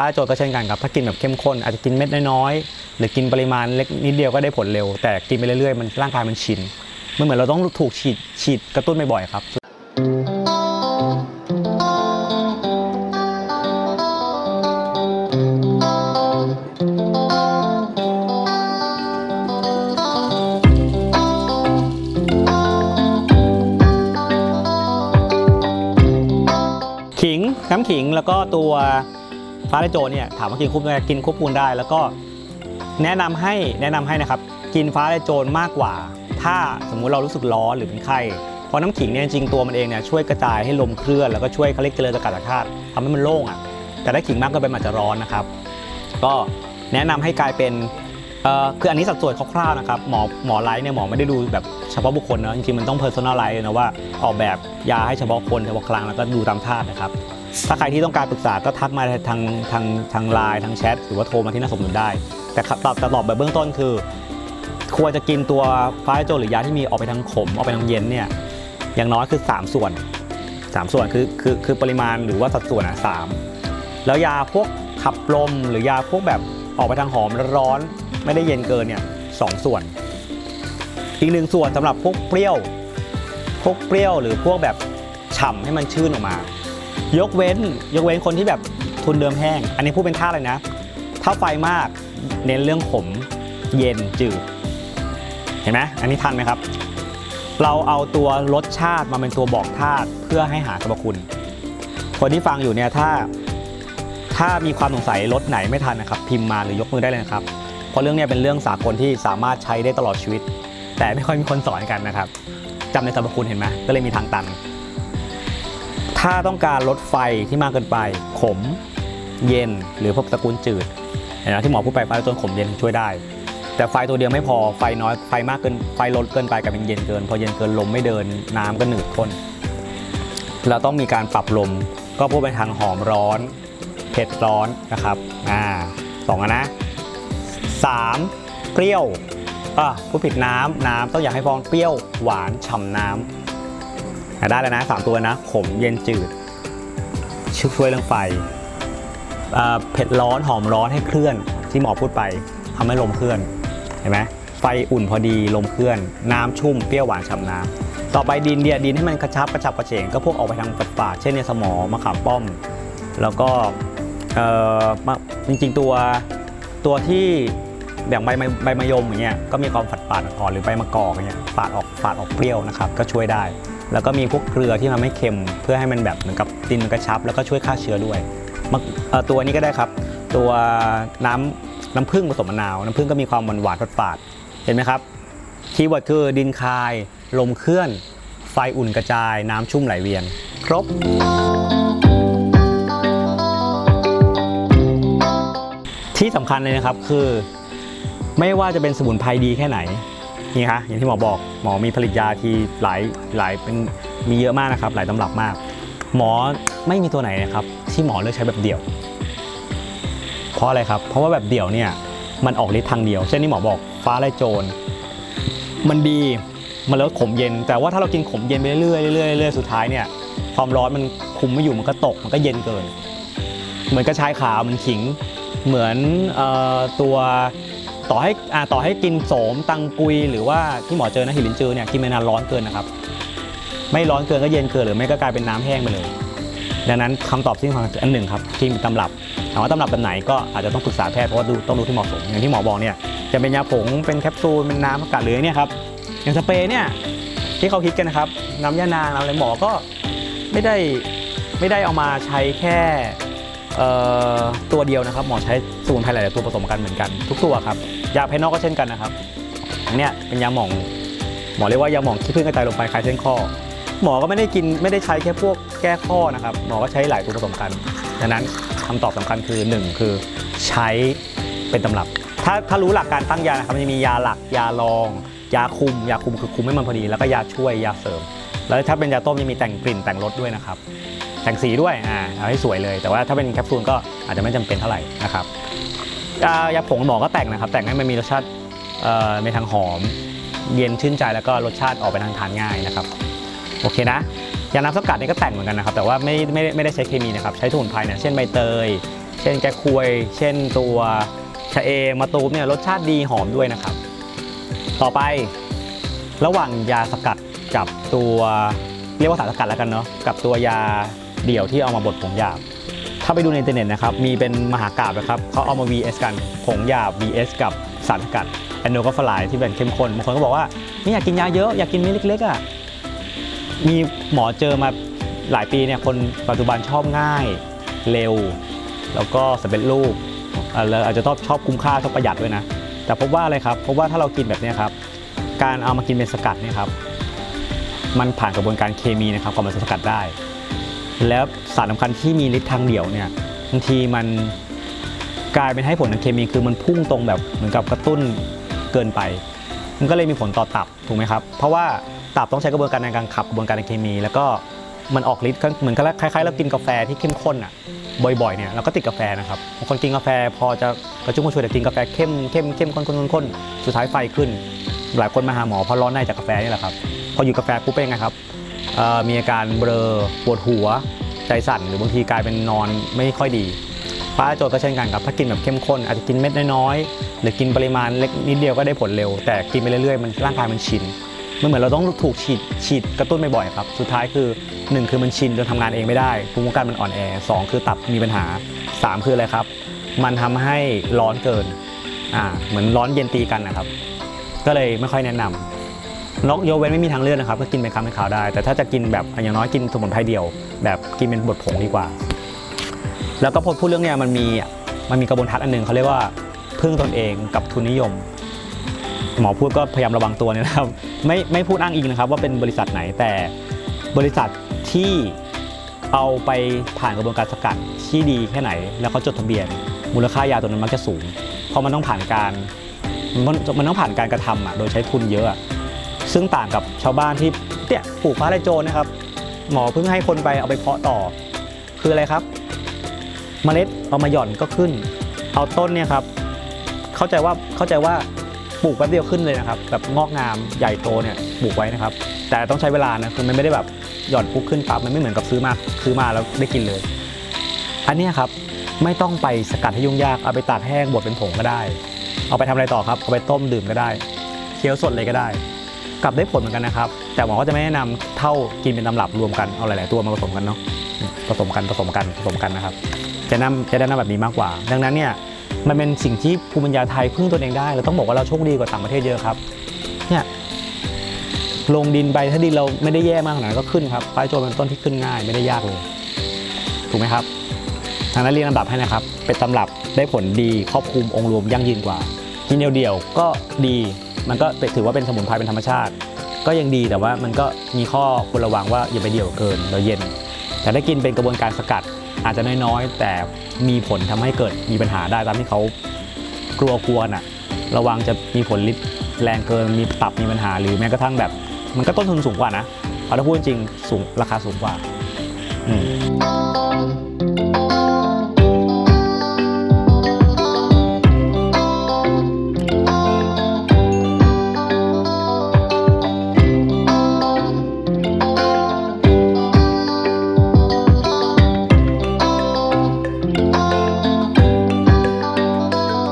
ฟ้าโจรก็เช่นกันครับ ถ้ากินแบบเข้มข้นอาจจะกินเม็ดน้อยๆ หรือกินปริมาณเล็กนิดเดียวก็ได้ผลเร็ว แต่กินไปเรื่อยๆ มันร่างกายมันชิน มันเหมือนเราต้องถูกฉีดฉีดกระตุ้นบ่อยๆครับ ขิงน้ำขิงแล้วก็ตัว ฟ้าไรโจเนี่ยถามว่ากินควบกินควบคูณได้ แล้วก็แนะนำให้แนะนำให้นะครับ กินฟ้าไรโจรมากกว่า ถ้าสมมุติเรารู้สึกร้อนหรือเป็นไข้เพราะน้ำขิงเนี่ยจริงตัวมันเองเนี่ยช่วยกระจายให้ลมเคลื่อนแล้วก็ช่วยเขาเรียกเจริญอากาศธาตุทำให้มันโล่งอะแต่ถ้าขิงมากก็ไปนมันอาจจะร้อนนะครับ ก็แนะนำให้กลายเป็นคืออันนี้สัดส่วนคร่าวๆนะครับหมอหมอไลท์เนี่ยหมอไม่ได้ดูแบบเฉพาะบุคคลนะจริงๆมันต้อง personalize นะว่าออกแบบยาให้เฉพาะคนเฉพาะครั้งแล้วก็ดูตามธาตุนะครับ ถ้าใครที่ต้องการปรึกษาก็ทักมาทางทางทางไลน์ทางแชทหรือว่าโทรมาที่หน่าสมนุนได้ แต่ครับตอบแต่ตอบแบบเบื้องต้นคือ ควรจะกินตัวฟ้าโจหรือยาที่มีออกไปทางขมออกไปทางเย็นเนี่ยอย่างน้อยคือ 3 ส่วน 3 ส่วนคือคือคือปริมาณหรือว่าสัดส่วนอะสามแล้วยาพวกขับลมหรือยาพวกแบบออกไปทางหอมร้อนไม่ได้เย็นเกินเนี่ยสองส่วน อีกหนึ่งส่วนสำหรับพวกเปรี้ยว พวกเปรี้ยวหรือพวกแบบฉ่ำให้มันชื่นออกมา ยกเว้นยกเว้นคนที่แบบทุนเดิมแห้ง อันนี้พูดเป็นท่าเลยนะ ถ้าไฟมากเน้นเรื่องขมเย็นจืด เห็นไหมอันนี้ทันไหมครับ เราเอาตัวรสชาติมาเป็นตัวบอกธาตุเพื่อให้หาสรรพคุณ คนที่ฟังอยู่เนี่ยถ้าถ้ามีความสงสัยรสไหนไม่ทันนะครับ พิมพ์มาหรือยกมือได้เลยนะครับ เพราะเรื่องนี้เป็นเรื่องสากลที่สามารถใช้ได้ตลอดชีวิต แต่ไม่ค่อยมีคนสอนกันนะครับจำในสรรพคุณเห็นไหมก็เลยมีทางตัน ถ้าต้องการลดไฟที่มากเกินไป ขม เย็น หรือพวกตระกูลจืดนไหมที่หมอพูดไปไฟจนขมเย็นช่วยได้ แต่ไฟตัวเดียวไม่พอไฟน้อยไฟมากเกินไฟลดเกินไปกลายเป็นเย็นเกิน พอเย็นเกินลมไม่เดินน้ำก็หนืดข้นเราต้องมีการปรับลมก็พูดไปทางหอมร้อน เผ็ดร้อนนะครับอ่าสองนะสามเปรี้ยวอะผู้ผิดน้ำน้ำต้องอยากให้ฟองเปรี้ยวหวานฉ่ำน้ำอะ ได้แล้วนะสามตัวนะ ขมเย็นจืดช่วยเรื่องไฟเผ็ดร้อนหอมร้อนให้เคลื่อนที่หมอพูดไปทำให้ลมเคลื่อนเห็นไหมไฟอุ่นพอดีลมเคลื่อน น้ำชุ่มเปรี้ยวหวานฉ่ำน้ำต่อไปดินเนี่ยดินให้มันกระชับกระชับกระเฉงก็พวกออกไปทางฝาดๆเช่นเนี่ยสมอมะขามป้อม แล้วก็เออมะจริงๆตัวตัวที่อย่างใบใบมะยมอย่างเงี้ยก็มีความฝาดฝาดอ่อนหรือใบมะกอกอย่างเงี้ยฝาดออกฝาดออกเปรี้ยวนะครับ ก็ช่วยได้ แล้วก็มีพวกเกลือที่ทำให้เค็ม เพื่อให้มันแบบเหมือนกับดินมันกระชับ แล้วก็ช่วยฆ่าเชื้อด้วยตัวนี้ก็ได้ครับ ตัวน้ำน้ำผึ้งผสมมะนาว น้ำผึ้งก็มีความหวานหวานๆฝาดๆเห็นไหมครับคีย์เวิร์ดคือดินคาย ลมเคลื่อน ไฟอุ่นกระจาย น้ำชุ่มไหลเวียน ครบ ที่สำคัญเลยนะครับคือ ไม่ว่าจะเป็นสมุนไพรดีแค่ไหน นี่ฮะอย่างที่หมอบอกหมอมีผลิตยาที่หลายหลายเป็นมีเยอะมากนะครับ หลายตำรับมาก หมอไม่มีตัวไหนนะครับ ที่หมอเลือกใช้แบบเดี่ยว เพราะอะไรครับ เพราะว่าแบบเดี่ยวเนี่ยมันออกฤทธิ์ทางเดียว เช่นที่หมอบอกฟ้าไล่โจร มันดีมันลดขมเย็น แต่ว่าถ้าเรากินขมเย็นไปเรื่อยเรื่อยเรื่อยสุดท้ายเนี่ยความร้อนมันคุมไม่อยู่มันก็ตกมันก็เย็นเกิน เหมือนกระชายขาวเหมันขิงเหมือนออตัว ต่อให้อ่าต่อให้กินโสมตังกุย หรือว่าที่หมอเจอนะหิลินจือเนี่ยกินไปนานร้อนเกินนะครับไม่ร้อนเกินก็เย็นเกินหรือไม่ก็กลายเป็นน้ำแห้งไปเลย ดังนั้นคำตอบที่สำคัญอันหนึ่งครับที่มีตำรับถามว่าตำรับแบบไหนก็อาจจะต้องปรึกษาแพทย์เพราะว่าดูต้องดูที่เหมาะสมอย่างที่หมอบอกเนี่ยจะเป็นยาผงเป็นแคปซูลเป็นน้ำอากาศหรือเนี่ยครับอย่างสเปรย์เนี่ยที่เขาคิดกันนะครับน้ำยานางน้ำอะไรหมอก็ไม่ได้ไม่ได้เอามาใช้แค่เอ่อตัวเดียวนะครับหมอใช้สมุนไพรหลายตัวผสมกันเหมือนกันทุกตัวครับ ยาภายนอกก็เช่นกันนะครับอันเนี้ยเป็นยาหม่อง หมอเรียกว่ายาหม่องขี้ผึ้งกระจายลงไปคลายเส้นข้อ หมอก็ไม่ได้กินไม่ได้ใช้แค่พวกแก้ข้อนะครับ หมอก็ใช้หลายตัวผสมกัน ดังนั้นคำตอบสำคัญคือหนึ่งคือใช้เป็นตำรับ ถ้าถ้ารู้หลักการตั้งยานะครับมันจะมียาหลักยารอง ยาคุม ยาคุมคือคุมให้มันพอดี แล้วก็ยาช่วยยาเสริม แล้วถ้าเป็นยาต้มยังมีแต่งกลิ่นแต่งรสด้วยนะครับแต่งสีด้วยอ่าเอาให้สวยเลย แต่ว่าถ้าเป็นแคปซูลก็อาจจะไม่จำเป็นเท่าไหร่นะครับ ยายาผงหมอก็แต่งนะครับ แต่งให้มันมีรสชาติในทางหอม เย็นชื่นใจแล้วก็รสชาติออกไปทางทานง่ายนะครับโอเคนะยาน้ำสกัดนี่ก็แต่งเหมือนกันนะครับ แต่ว่าไม่ไม่ไม่ได้ใช้เคมีนะครับ ใช้สมุนไพรเนี่ยเช่นใบเตย เช่นแกควย เช่นตัวชะเอมะตูมเนี่ยรสชาติดีหอมด้วยนะครับ ต่อไประหว่างยาสกัดกับตัวเรียกว่าสารสกัดแล้วกันเนาะกับตัวยาเดี่ยวที่เอามาบดผงหยาบ ถ้าไปดูในอินเทอร์เน็ตนะครับ มีเป็นมหากราบนะครับเขาเอามา VS กันผงยา VS กับสารสกัดแอนโนกาฟลายที่เป็นเข้มข้นบางคนก็บอกว่าไม่อยากกินยาเยอะอยากกินเม็ดเล็กๆอะมีหมอเจอมาหลายปีเนี่ยคนปัจจุบันชอบง่ายเร็ว แล้วก็สำเร็จรูปอาแล้วอาจจะต้องชอบคุ้มค่าชอบประหยัดด้วยนะ แต่พบว่าอะไรครับพบว่าถ้าเรากินแบบนี้ครับการเอามากินเป็นสกัดเนี่ยครับมันผ่านกระบวนการเคมีนะครับก่อนมันจะสกัดได้ แล้วสารสำคัญที่มีฤทธิ์ทางเดี่ยวเนี่ยบางทีมันกลายเป็นให้ผลทางเคมีคือมันพุ่งตรงแบบเหมือนกับกระตุ้นเกินไป มันก็เลยมีผลต่อตับถูกไหมครับ เพราะว่าตับต้องใช้กระบวนการในการขับกระบวนการทางเคมี แล้วก็มันออกฤทธิ์เหมือนคล้ายๆเรากินกาแฟที่เข้มข้นอะบ่อยๆเนี่ยเราก็ติดกาแฟนะครับบางคนกินกาแฟพอจะกระชุ่มกระชวยแต่กินกาแฟเข้มเข้มเข้มข้นข้นข้นสุดท้ายไฟขึ้น หลายคนมาหาหมอเพราะร้อนในจากกาแฟนี่แหละครับพออยู่กาแฟปุ๊บเป็นยังไงครับ มีอาการเบลอปวดหัว ใจสั่นหรือบางทีกลายเป็นนอนไม่ค่อยดีฟ้าโจทย์ก็เช่นกันครับถ้ากินแบบเข้มข้นอาจจะกินเม็ดน้อยๆหรือกินปริมาณเล็กนิดเดียวก็ได้ผลเร็ว แต่กินไปเรื่อยๆมันร่างกายมันชินมันเหมือนเราต้องถูกฉีดฉีดกระตุ้นบ่อยๆครับสุดท้ายคือ 1 คือมันชินจนทำงานเองไม่ได้ภูมิคุ้มกันมันอ่อนแอ 2 คือตับมีปัญหา 3 คืออะไรครับ มันทำให้ร้อนเกินอ่าเหมือนร้อนเย็นตีกันนะครับ ก็เลยไม่ค่อยแนะนำ นกโยกเว้นไม่มีทางเลือกนะครับก็กินเป็นคำเป็นข่าวได้ แต่ถ้าจะกินแบบอย่างน้อยกินสมุนไพรเดียว แบบกินเป็นบดผงดีกว่า แล้วก็พอพูดเรื่องเนี้ยมันมีมันมีกระบวนทัศน์อันหนึ่งเขาเรียกว่าพึ่งตนเองกับทุนนิยม หมอพูดก็พยายามระวังตัวเนี่ยนะครับไม่ไม่พูดอ้างอิงนะครับ ว่าเป็นบริษัทไหนแต่บริษัทที่เอาไปผ่านกระบวนการสกัดที่ดีแค่ไหน แล้วเขาจดทะเบียน มูลค่ายาตัวนั้นมักจะสูงเพราะมันต้องผ่านการมันมันต้องผ่านการกระทำอะโดยใช้ทุนเยอะ ซึ่งต่างกับชาวบ้านที่เนี่ยปลูกฟ้าทะลายโจรนะครับ หมอเพิ่งให้คนไปเอาไปเพาะต่อ คืออะไรครับ เมล็ดเอามาหย่อนก็ขึ้น เอาต้นเนี่ยครับ เข้าใจว่าเข้าใจว่าปลูกแป๊บเดียวขึ้นเลยนะครับ แบบงอกงามใหญ่โตเนี่ยปลูกไว้นะครับ แต่ต้องใช้เวลานะคือมันไม่ได้แบบหย่อนปุ๊บขึ้นปั๊บมันไม่เหมือนกับซื้อมาซื้อมาแล้วได้กินเลย อันนี้ครับไม่ต้องไปสกัดให้ยุ่งยากเอาไปตากแห้งบดเป็นผงก็ได้ เอาไปทำอะไรต่อครับเอาไปต้มดื่มก็ได้ เคี้ยวสดเลยก็ได้ กลับได้ผลเหมือนกันนะครับ แต่หมอก็จะไม่แนะนำเท่ากินเป็นตำรับรวมกันเอาหลาย ๆ ตัวมาผสมกันเนาะผสมกันผสมกันผสมกันนะครับ จะนำจะแนะนำแบบนี้มากกว่า ดังนั้นเนี่ยมันเป็นสิ่งที่ภูมิปัญญาไทยพึ่งตนเองได้เราต้องบอกว่าเราโชคดีกว่าต่างประเทศเยอะครับเนี่ยลงดินไปถ้าดินเราไม่ได้แย่มากขนาดก็ขึ้นครับฟ้าโจรเป็นต้นที่ขึ้นง่ายไม่ได้ยากเลยถูกไหมครับทางนั้นเรียงลำดับให้นะครับ เป็นตำรับได้ผลดีครอบคลุมองค์รวมยั่งยืนกว่ากินเดียวๆก็ดี มันก็ถือว่าเป็นสมุนไพรเป็นธรรมชาติ ก็ยังดีแต่ว่ามันก็มีข้อควรระวังว่าอย่าไปเดี่ยวเกินแล้วเย็น แต่ถ้ากินเป็นกระบวนการสกัดอาจจะน้อยๆ แต่มีผลทำให้เกิดมีปัญหาได้ตามที่เขากลัวกลัวน่ะ ระวังจะมีผลลิ์แรงเกินมีตับมีปัญหาหรือแม้กระทั่งแบบ มันก็ต้นทุนสูงกว่านะเอาถ้าพูดจริงสูงราคาสูงกว่าอืม